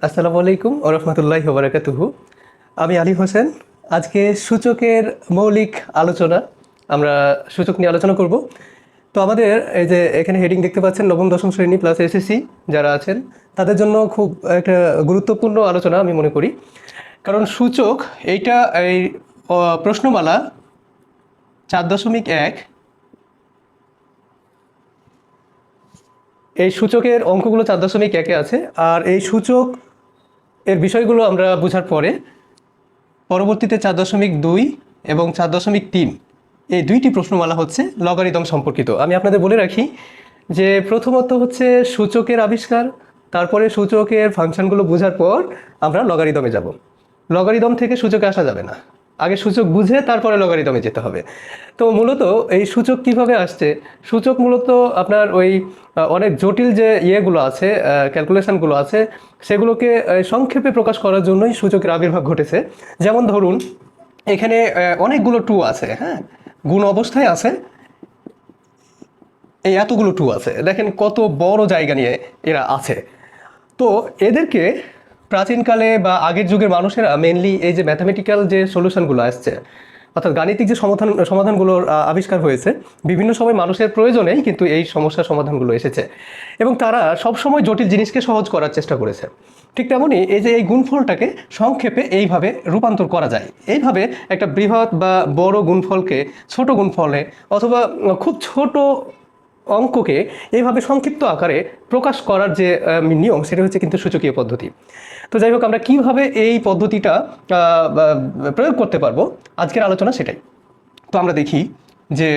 আসসালামু আলাইকুম ও রহমতুল্লাহ ওবরাকাতুহু আমি আলী হোসেন। আজকে সূচকের মৌলিক আলোচনা, আমরা সূচক নিয়ে আলোচনা করব। তো আমাদের এই যে এখানে হেডিং দেখতে পাচ্ছেন, নবম, দশম শ্রেণি প্লাস এসএসসি যারা আছেন, তাদের জন্য খুব একটা গুরুত্বপূর্ণ আলোচনা আমি মনে করি। কারণ সূচক এইটা এই প্রশ্নমালা চার দশমিক এক এই সূচকের অঙ্কগুলো চার দশমিক একে আছে, আর এই সূচক এর বিষয়গুলো আমরা বোঝার পরে পরবর্তীতে চার দশমিক দুই এবং চার দশমিক তিন, এই দুইটি প্রশ্নমালা হচ্ছে লগারিদম সম্পর্কিত। আমি আপনাদের বলে রাখি যে প্রথমত হচ্ছে সূচকের আবিষ্কার, তারপরে সূচকের ফাংশনগুলো বোঝার পর আমরা লগারিদমে যাব। লগারিদম থেকে সূচকে আসা যাবে না। আগে সূচক বুঝে তারপরে লগারিদমে যেতে হবে। তো মূলত এই সূচক কীভাবে আসছে? সূচক মূলত আপনার ওই অনেক জটিল যে ইয়েগুলো আছে ক্যালকুলেশনগুলো আছে, সেগুলোকে সংক্ষেপে প্রকাশ করার জন্যই সূচকের আবির্ভাব ঘটেছে। যেমন ধরুন, এখানে অনেকগুলো টু আছে হ্যাঁ? গুণ অবস্থায় আছে। এই এতগুলো টু আছে। দেখেন কত বড় জায়গা নিয়ে এরা আছে। তো এদেরকে প্রাচীনকালে বা আগের যুগের মানুষেরা মেনলি এই যে ম্যাথামেটিক্যাল যে সলিউশনগুলো আসছে, অর্থাৎ গাণিতিক যে সমাধান সমাধানগুলোর আবিষ্কার হয়েছে, বিভিন্ন সময় মানুষের প্রয়োজনেই কিন্তু এই সমস্যার সমাধানগুলো এসেছে। এবং তারা সবসময় জটিল জিনিসকে সহজ করার চেষ্টা করেছে। ঠিক তেমনই এই যে এই গুণফলটাকে সংক্ষেপে এইভাবে রূপান্তর করা যায়। এইভাবে একটা বৃহৎ বা বড় গুণফলকে ছোট গুণফলে অথবা খুব ছোট অঙ্ককে এইভাবে সংক্ষিপ্ত আকারে প্রকাশ করার যে নিয়ম, সেটা হচ্ছে কিন্তু সূচকীয় পদ্ধতি। তো যাই হোক, আমরা কীভাবে এই পদ্ধতিটা প্রয়োগ করতে পারব? আজকের আলোচনা সেটাই। তো আমরা দেখি যে,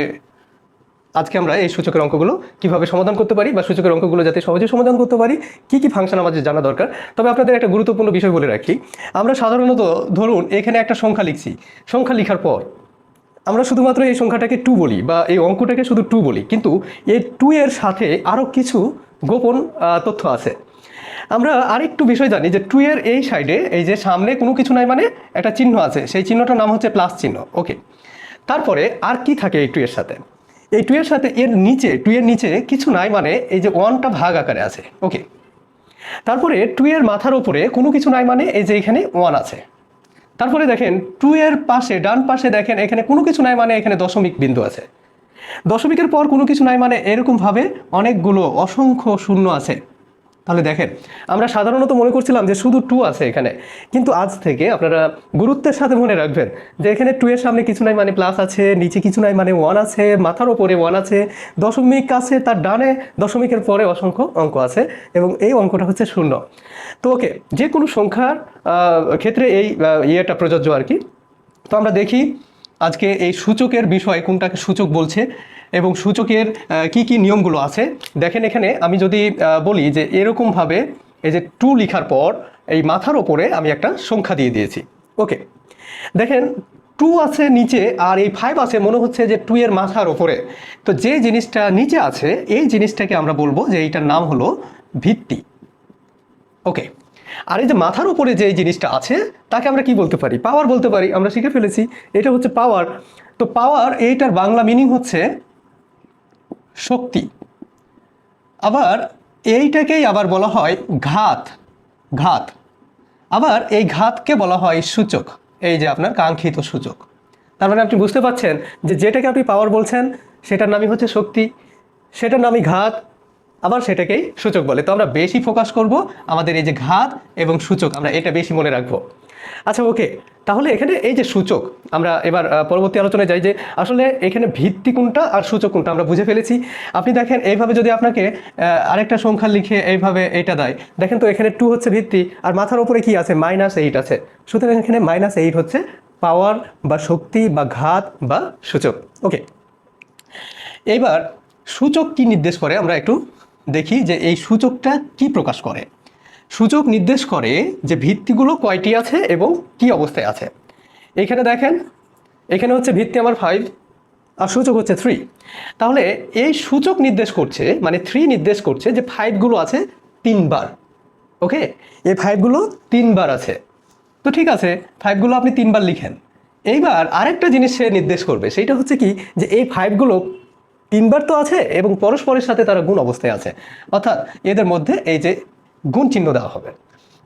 আজকে আমরা এই সূচকের অঙ্কগুলো কীভাবে সমাধান করতে পারি বা সূচকের অঙ্কগুলো যাতে সহজে সমাধান করতে পারি, কি কি ফাংশন আমাদের জানা দরকার। তবে আপনাদের একটা গুরুত্বপূর্ণ বিষয় বলে রাখি। আমরা সাধারণত ধরুন, এখানে একটা সংখ্যা লিখছি। সংখ্যা লিখার পর আমরা শুধুমাত্র এই সংখ্যাটাকে টু বলি বা এই অঙ্কটাকে শুধু টু বলি, কিন্তু এই টু এর সাথে আরও কিছু গোপন তথ্য আছে। আমরা আরেকটু বিষয় জানি যে টু এর এই সাইডে এই যে সামনে কোনো কিছু নাই মানে একটা চিহ্ন আছে, সেই চিহ্নটার নাম হচ্ছে প্লাস চিহ্ন। ওকে তারপরে আর কি থাকে এই টু এর সাথে? এই টু এর সাথে এর নিচে টু এর নিচে কিছু নাই মানে এই যে ওয়ানটা ভাগ আকারে আছে। ওকে তারপরে টু এর মাথার ওপরে কোনো কিছু নাই মানে এই যে এখানে ওয়ান আছে। তারপরে দেখেন টু এর পাশে, ডান পাশে দেখেন, এখানে কোনো কিছু নাই মানে এখানে দশমিক বিন্দু আছে। দশমিকের পর কোনো কিছু নাই মানে এরকমভাবে অনেকগুলো অসংখ্য শূন্য আছে। তাহলে দেখেন, আমরা সাধারণত মনে করছিলাম যে শুধু টু আছে এখানে। কিন্তু আজ থেকে আপনারা গুরুত্বের সাথে মনে রাখবেন যে এখানে টু এর সামনে কিছু নাই মানে প্লাস আছে, নিচে কিছু নাই মানে ওয়ান আছে, মাথার ওপরে ওয়ান আছে। দশমিক আছে, তার ডানে দশমিকের পরে অসংখ্য অঙ্ক আছে এবং এই অঙ্কটা হচ্ছে শূন্য। তো ওকে, যে কোনো সংখ্যার ক্ষেত্রে এই ইয়েটা প্রযোজ্য আর কি। তো আমরা দেখি আজকে এই সূচকের বিষয় কোনটাকে সূচক বলছে এবং সূচকের কি কি নিয়মগুলো আছে। দেখেন এখানে আমি যদি বলি যে এরকমভাবে এই যে টু লেখার পর এই মাথার ওপরে আমি একটা সংখ্যা দিয়ে দিয়েছি। ওকে, দেখেন টু আছে নিচে আর এই ফাইভ আছে মনে হচ্ছে যে টু এর মাথার ওপরে। তো যে জিনিসটা নিচে আছে, এই জিনিসটাকে আমরা বলব যে এইটার নাম হলো ভিত্তি। ওকে আর এই যে মাথার উপরে যে জিনিসটা আছে, তাকে আমরা কি বলতে পারি? পাওয়ার বলতে পারি, আমরা শিখে ফেলেছি। এটা হচ্ছে পাওয়ার তো পাওয়ার এইটার বাংলা মিনিং হচ্ছে শক্তি। আবার এইটাকেই আবার বলা হয় ঘাত ঘাত। আবার এই ঘাতকে বলা হয় সূচক, এই যে আপনার কাঙ্ক্ষিত সূচক। তার মানে আপনি বুঝতে পারছেন যে যেটাকে আপনি পাওয়ার বলছেন, সেটার নামই হচ্ছে শক্তি, সেটার নামই ঘাত আবার সেটাকেই সূচক বলে। তো আমরা বেশি ফোকাস করব আমাদের এই যে ঘাত এবং সূচক, আমরা এটা বেশি মনে রাখব। আচ্ছা ওকে, তাহলে এখানে এই যে সূচক, আমরা এবার পরবর্তী আলোচনায় যাই যে আসলে এখানে ভিত্তি কোনটা আর সূচক কোনটা, আমরা বুঝে ফেলেছি। আপনি দেখেন, এইভাবে যদি আপনাকে আরেকটা সংখ্যা লিখে এইভাবে এইটা দেয়, দেখেন তো এখানে টু হচ্ছে ভিত্তি, আর মাথার উপরে কি আছে? মাইনাস এইট আছে। সুতরাং এখানে মাইনাস এইট হচ্ছে পাওয়ার বা শক্তি বা ঘাত বা সূচক। ওকে, এইবার সূচক কি নির্দেশ করে? আমরা একটু দেখি যে এই সূচকটা কি প্রকাশ করে। সূচক নির্দেশ করে যে ভিত্তিগুলো কয়টি আছে এবং কি অবস্থায় আছে। এখানে দেখেন, এখানে হচ্ছে ভিত্তি আমার ফাইভ আর সূচক হচ্ছে থ্রি তাহলে এই সূচক নির্দেশ করছে মানে থ্রি নির্দেশ করছে যে ফাইভগুলো আছে তিনবার। ওকে? এই ফাইভগুলো তিনবার আছে। তো ঠিক আছে ফাইভগুলো আপনি তিনবার লিখেন। এইবার আরেকটা জিনিস সে নির্দেশ করবে, সেইটা হচ্ছে কি যে এই ফাইভগুলো তিনবার তো আছে এবং পরস্পরের সাথে তারা গুণ অবস্থায় আছে। অর্থাৎ এদের মধ্যে এই যে গুণ চিহ্ন দেওয়া হবে।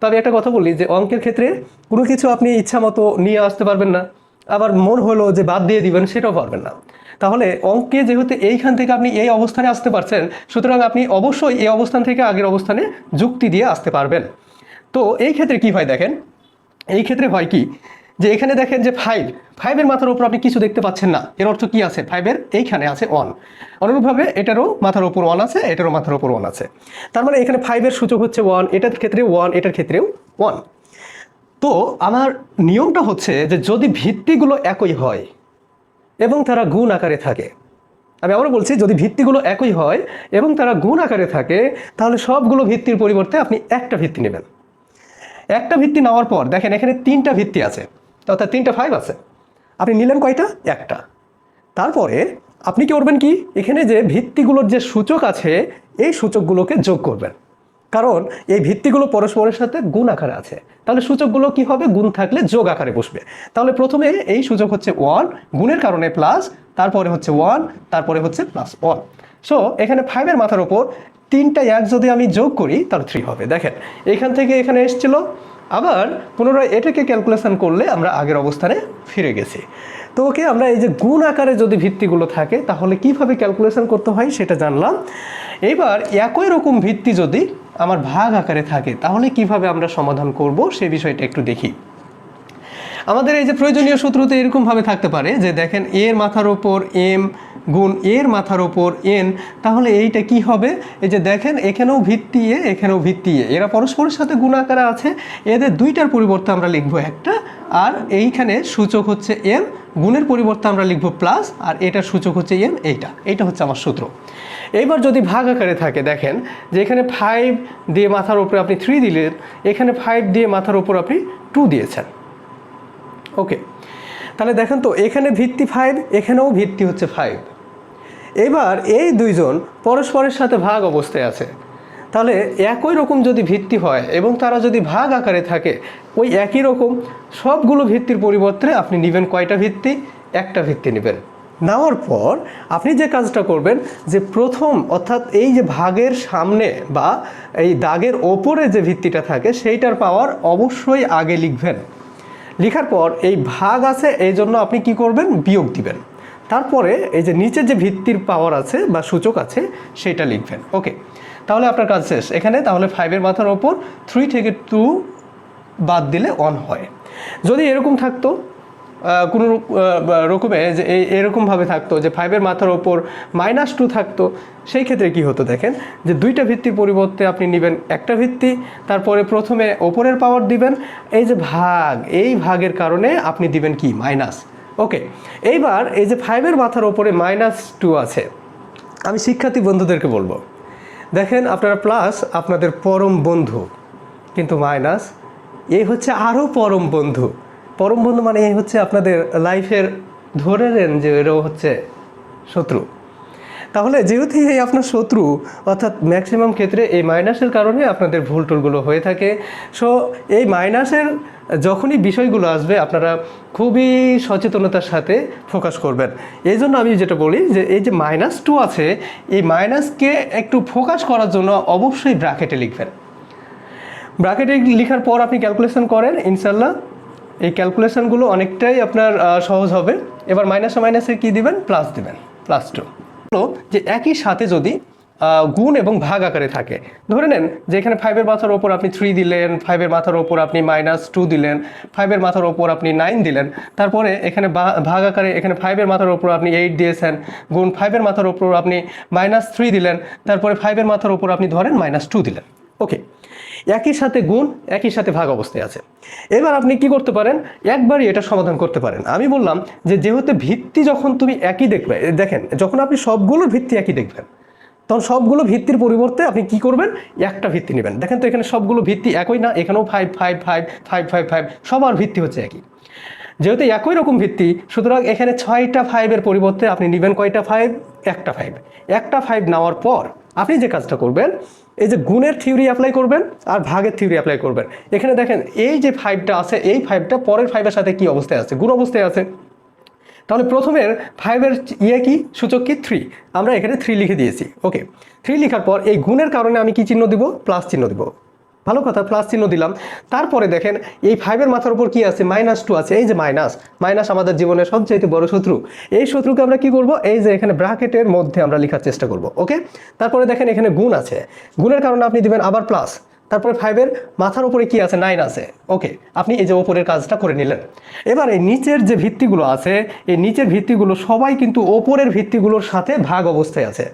তবে একটা কথা বলি যে অঙ্কের ক্ষেত্রে কোনো কিছু আপনি ইচ্ছা মতো নিয়ে আসতে পারবেন না। আবার মন হলো যে বাদ দিয়ে দিবেন, সেটাও পারবেন না। তাহলে অঙ্কে যেহেতু এইখান থেকে আপনি এই অবস্থানে আসতে পারছেন, সুতরাং আপনি অবশ্যই এই অবস্থান থেকে আগের অবস্থানে যুক্তি দিয়ে আসতে পারবেন। তো এই ক্ষেত্রে কি হয় দেখেন? এই ক্ষেত্রে হয় কি? যে এখানে দেখেন যে ফাইভ ফাইভের মাথার উপর আপনি কিছু দেখতে পাচ্ছেন না। এর অর্থ কি আছে? ফাইভের এইখানে আছে ওয়ান অনুরূপভাবে এটারও মাথার উপর ওয়ান আছে, এটারও মাথার উপর ওয়ান আছে। তার মানে এখানে ফাইভের সূচক হচ্ছে ওয়ান এটার ক্ষেত্রে ওয়ান এটার ক্ষেত্রেও ওয়ান তো আমার নিয়মটা হচ্ছে যে যদি ভিত্তিগুলো একই হয় এবং তারা গুণ আকারে থাকে, আমি আবারও বলছি, যদি ভিত্তিগুলো একই হয় এবং তারা গুণ আকারে থাকে, তাহলে সবগুলো ভিত্তির পরিবর্তে আপনি একটা ভিত্তি নেবেন। একটা ভিত্তি নেওয়ার পর, দেখেন এখানে তিনটা ভিত্তি আছে। অর্থাৎ তিনটা ফাইভ আছে। আপনি নিলেন কয়টা? একটা। তারপরে আপনি কি করবেন কি? এখানে যে ভিত্তিগুলোর যে সূচক আছে, এই সূচকগুলোকে যোগ করবেন। কারণ এই ভিত্তিগুলো পরস্পরের সাথে গুণ আকারে আছে। তাহলে সূচকগুলো কি হবে? গুণ থাকলে যোগ আকারে বসবে। তাহলে প্রথমে এই সূচক হচ্ছে ওয়ান গুণের কারণে প্লাস তারপরে হচ্ছে ওয়ান তারপরে হচ্ছে প্লাস ওয়ান সো এখানে ফাইভের মাথার ওপর তিনটা এক যদি আমি যোগ করি, তাহলে থ্রি হবে। দেখেন, এখান থেকে এখানে এসেছিল আবার পুনরায় এটাকে ক্যালকুলেশন করলে আমরা আগের অবস্থানে ফিরে গেছি। তো ওকে আমরা এই যে গুণ আকারে যদি ভিত্তিগুলো থাকে, তাহলে কীভাবে ক্যালকুলেশন করতে হয় সেটা জানলাম। এবার একই রকম ভিত্তি যদি আমার ভাগ আকারে থাকে, তাহলে কীভাবে আমরা সমাধান করব সে বিষয়টা একটু দেখি। আমাদের এই যে প্রয়োজনীয় সূত্রতে এরকমভাবে থাকতে পারে যে দেখেন, এর মাথার ওপর এম গুণ এর মাথার ওপর এন, তাহলে এইটা কি হবে? এই যে দেখেন, এখানেও ভিত্তি এ, এখানেও ভিত্তি এ। এরা পরস্পরের সাথে গুণ আকারে আছে। এদের দুইটার পরিবর্তে আমরা লিখব একটা, আর এইখানে সূচক হচ্ছে এম গুণের পরিবর্তে আমরা লিখব প্লাস, আর এটার সূচক হচ্ছে এম এইটা। এইটা হচ্ছে আমার সূত্র। এইবার যদি ভাগ আকারে থাকে, দেখেন, যে এখানে ফাইভ দিয়ে মাথার উপরে আপনি থ্রি দিলেন, এখানে ফাইভ দিয়ে মাথার উপর আপনি টু দিয়েছেন। ওকে তাহলে দেখেন তো, এখানে ভিত্তি ফাইভ এখানেও ভিত্তি হচ্ছে ফাইভ এবার এই দুইজন পরস্পরের সাথে ভাগ অবস্থায় আছে। তাহলে একই রকম যদি ভিত্তি হয় এবং তারা যদি ভাগ আকারে থাকে, ওই একই রকম সবগুলো ভিত্তির পরিবর্তে আপনি নেবেন কয়টা ভিত্তি? একটা ভিত্তি নেবেন। নেওয়ার পর আপনি যে কাজটা করবেন, যে প্রথম অর্থাৎ এই যে ভাগের সামনে বা এই দাগের ওপরে যে ভিত্তিটা থাকে, সেইটার পাওয়ার অবশ্যই আগে লিখবেন। লেখার পর এই ভাগ আছে, এই জন্য আপনি কি করবেন? বিয়োগ দিবেন। তারপরে এই যে নিচে যে ভিত্তির পাওয়ার আছে বা সূচক আছে, সেটা লিখবেন। ওকে তাহলে আপনার কাজ শেষ। এখানে তাহলে ফাইভের মাথার ওপর থ্রি থেকে টু বাদ দিলে অন হয়। যদি এরকম থাকতো কোনো রকমে যে এই এরকমভাবে থাকতো যে ফাইভের মাথার ওপর মাইনাস টু থাকতো, সেই ক্ষেত্রে কি হতো দেখেন? যে দুইটা ভিত্তির পরিবর্তে আপনি নেবেন একটা ভিত্তি, তারপরে প্রথমে ওপরের পাওয়ার দিবেন। এই যে ভাগ, এই ভাগের কারণে আপনি দিবেন কি? মাইনাস ওকে এইবার এই যে ফাইভের মাথার ওপরে মাইনাস টু আছে, আমি শিক্ষার্থী বন্ধুদেরকে বলব, দেখেন আপনারা প্লাস আপনাদের পরম বন্ধু, কিন্তু মাইনাস এই হচ্ছে আরও পরম বন্ধু। পরম বন্ধু মানে এই হচ্ছে আপনাদের লাইফের ধরে নেন যে এরাও হচ্ছে শত্রু। তাহলে যেহেতু এই আপনার শত্রু, অর্থাৎ ম্যাক্সিমাম ক্ষেত্রে এই মাইনাসের কারণে আপনাদের ভুল টুলগুলো হয়ে থাকে। সো এই মাইনাসের যখনই বিষয়গুলো আসবে, আপনারা খুবই সচেতনতার সাথে ফোকাস করবেন। এই জন্য আমি যেটা বলি যে, এই যে মাইনাস টু আছে, এই মাইনাসকে একটু ফোকাস করার জন্য অবশ্যই ব্র্যাকেটে লিখবেন। ব্র্যাকেটে লিখার পর আপনি ক্যালকুলেশন করেন ইনশাল্লাহ এই ক্যালকুলেশনগুলো অনেকটাই আপনার সহজ হবে। এবার মাইনাসে মাইনাসে কী দিবেন? প্লাস দিবেন প্লাস টু হলো যে একই সাথে যদি গুণ এবং ভাগ আকারে থাকে। ধরে নেন যে এখানে ফাইভের মাথার ওপর আপনি থ্রি দিলেন ফাইভের মাথার ওপর আপনি মাইনাস টু দিলেন ফাইভের মাথার ওপর আপনি নাইন দিলেন, তারপরে এখানে ভাগ আকারে এখানে ফাইভের মাথার ওপর আপনি এইট দিয়েছেন, গুণ ফাইভের মাথার ওপর আপনি মাইনাস থ্রি দিলেন, তারপরে ফাইভের মাথার ওপর আপনি ধরেন মাইনাস টু দিলেন। ওকে একই সাথে গুণ, একই সাথে ভাগ অবস্থায় আছে। এবার আপনি কি করতে পারেন? একবারই এটা সমাধান করতে পারেন। আমি বললাম যে যেহেতু ভিত্তি যখন তুমি একই দেখবে দেখেন, যখন আপনি সবগুলোর ভিত্তি একই দেখবেন, তখন সবগুলো ভিত্তির পরিবর্তে আপনি কি করবেন? একটা ভিত্তি নেবেন। দেখেন তো এখানে সবগুলো ভিত্তি একই না, এখানেও five five five five five five সবার ভিত্তি হচ্ছে একই। যেহেতু একই রকম ভিত্তি, সুতরাং এখানে ছয়টা ফাইভের পরিবর্তে আপনি নেবেন কয়টা ফাইভ একটা ফাইভ একটা ফাইভ নেওয়ার পর আপনি যে কাজটা করবেন এই যে গুণের থিওরি অ্যাপ্লাই করবেন আর ভাগের থিওরি অ্যাপ্লাই করবেন। এখানে দেখেন, এই যে ফাইভটা আছে, এই ফাইভটা পরের ফাইভের সাথে কি অবস্থায় আছে? গুণ অবস্থায় আছে। তাহলে প্রথমের ফাইভের ইয়ে কি? সূচক কি? থ্রি আমরা এখানে থ্রি লিখে দিয়েছি। ওকে থ্রি লিখার পর এই গুণের কারণে আমি কি চিহ্ন দিব? প্লাস চিহ্ন দিব। ভালো কথা প্লাস চিহ্ন দিলাম। তারপরে দেখেন, এই ফাইভের মাথার উপর কি আছে? মাইনাস টু আছে। এই যে মাইনাস মাইনাস আমাদের জীবনের সবচেয়ে বড় শত্রু। এই শত্রুকে আমরা কি করব? এই যে এখানে ব্র্যাকেটের মধ্যে আমরা লেখার চেষ্টা করব ওকে তারপরে দেখেন, এখানে গুণ আছে। গুণের কারণে আপনি দিবেন আবার প্লাস তারপরে ফাইভের মাথার উপরে কি আছে? নাইন আছে ওকে আপনি এই যে ওপরের কাজটা করে নিলেন। এবার এই নিচের যে ভিত্তিগুলো আছে, এই নিচের ভিত্তিগুলো সবাই কিন্তু ওপরের ভিত্তিগুলোর সাথে ভাগ অবস্থায় আছে।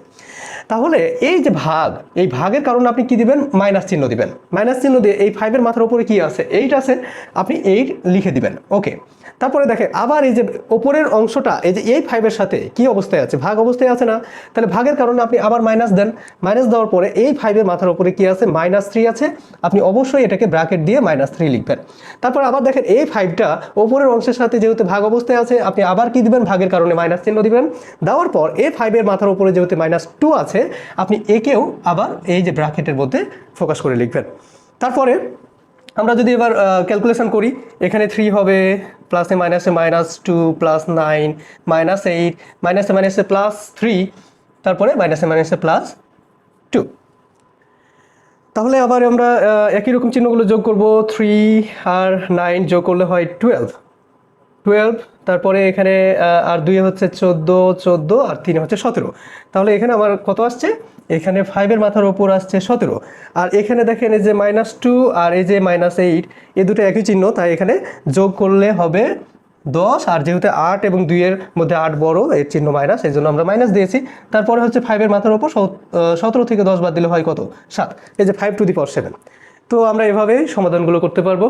তাহলে এই যে ভাগ, এই ভাগের কারণে আপনি কি দিবেন? মাইনাস চিহ্ন দিবেন। মাইনাস চিহ্ন দিয়ে এই ফাইভের মাথার উপরে কি আছে? এইট আছে, আপনি এইট লিখে দিবেন। ওকে তারপরে দেখেন, আবার এই যে ওপরের অংশটা, এই যে এই ফাইভের সাথে কি অবস্থায় আছে? ভাগ অবস্থায় আছে না? তাহলে ভাগের কারণে আপনি আবার মাইনাস দেন। মাইনাস দেওয়ার পরে এই ফাইভের মাথার উপরে কি আছে? মাইনাস থ্রি আছে। আপনি অবশ্যই এটাকে ব্র্যাকেট দিয়ে মাইনাস থ্রি লিখবেন। তারপর আবার দেখেন, এই ফাইভটা ওপরের অংশের সাথে যেহেতু ভাগ অবস্থায় আছে, আপনি আবার কি দিবেন? ভাগের কারণে মাইনাস চিহ্ন দিবেন। দেওয়ার পর এই ফাইভের মাথার উপরে যেহেতু মাইনাস টু আছে, আপনি একেও আবার এই যে ব্র্যাকেটের মধ্যে ফোকাস করে লিখবেন। তারপরে আমরা যদি এবার ক্যালকুলেশন করি, এখানে থ্রি হবে প্লাসে মাইনাসে minus two plus nine minus eight মাইনাসে মাইনাসে প্লাস থ্রি তারপরে মাইনাসে মাইনাসে প্লাস টু তাহলে আবার আমরা একই রকম চিহ্নগুলো যোগ করব থ্রি আর নাইন যোগ করলে হয় টুয়েলভ টুয়েলভ তারপরে এখানে আর দুই হচ্ছে চোদ্দ চোদ্দ, আর তিনে হচ্ছে সতেরো। তাহলে এখানে আমার কত আসছে? এখানে ফাইভের মাথার ওপর আসছে সতেরো। আর এখানে দেখেন এই যে মাইনাস টু আর এই যে মাইনাস এইট এই দুটো একই চিহ্ন, তাই এখানে যোগ করলে হবে দশ। আর যেহেতু আট এবং দুইয়ের মধ্যে আট বড়, এর চিহ্ন মাইনাস এই জন্য আমরা মাইনাস দিয়েছি। তারপরে হচ্ছে ফাইভের মাথার ওপর সতেরো থেকে দশ বাদ দিলে হয় কত? সাত। এই যে five to the power seven তো আমরা এভাবেই সমাধানগুলো করতে পারব।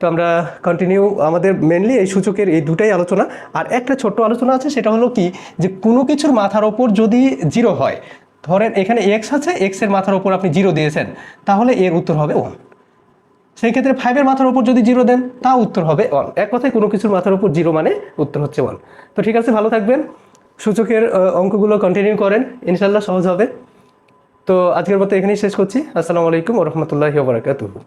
তো আমরা কন্টিনিউ আমাদের মেনলি এই সূচকের এই দুটাই আলোচনা। আর একটা ছোট্ট আলোচনা আছে, সেটা হলো কি যে কোনো কিছুর মাথার ওপর যদি জিরো হয়, ধরেন এখানে এক্স আছে এক্সের মাথার ওপর আপনি জিরো দিয়েছেন, তাহলে এর উত্তর হবে ওয়ান সেই ক্ষেত্রে ফাইভের মাথার উপর যদি জিরো দেন তা উত্তর হবে ওয়ান এক কথায় কোনো কিছুর মাথার উপর জিরো মানে উত্তর হচ্ছে ওয়ান তো ঠিক আছে, ভালো থাকবেন। সূচকের অঙ্কগুলো কন্টিনিউ করেন ইনশাল্লাহ সহজ হবে। তো আজকের মতো এখানেই শেষ করছি। আসসালামু আলাইকুম রহমতুল্লাহি ওবরাকাতুহু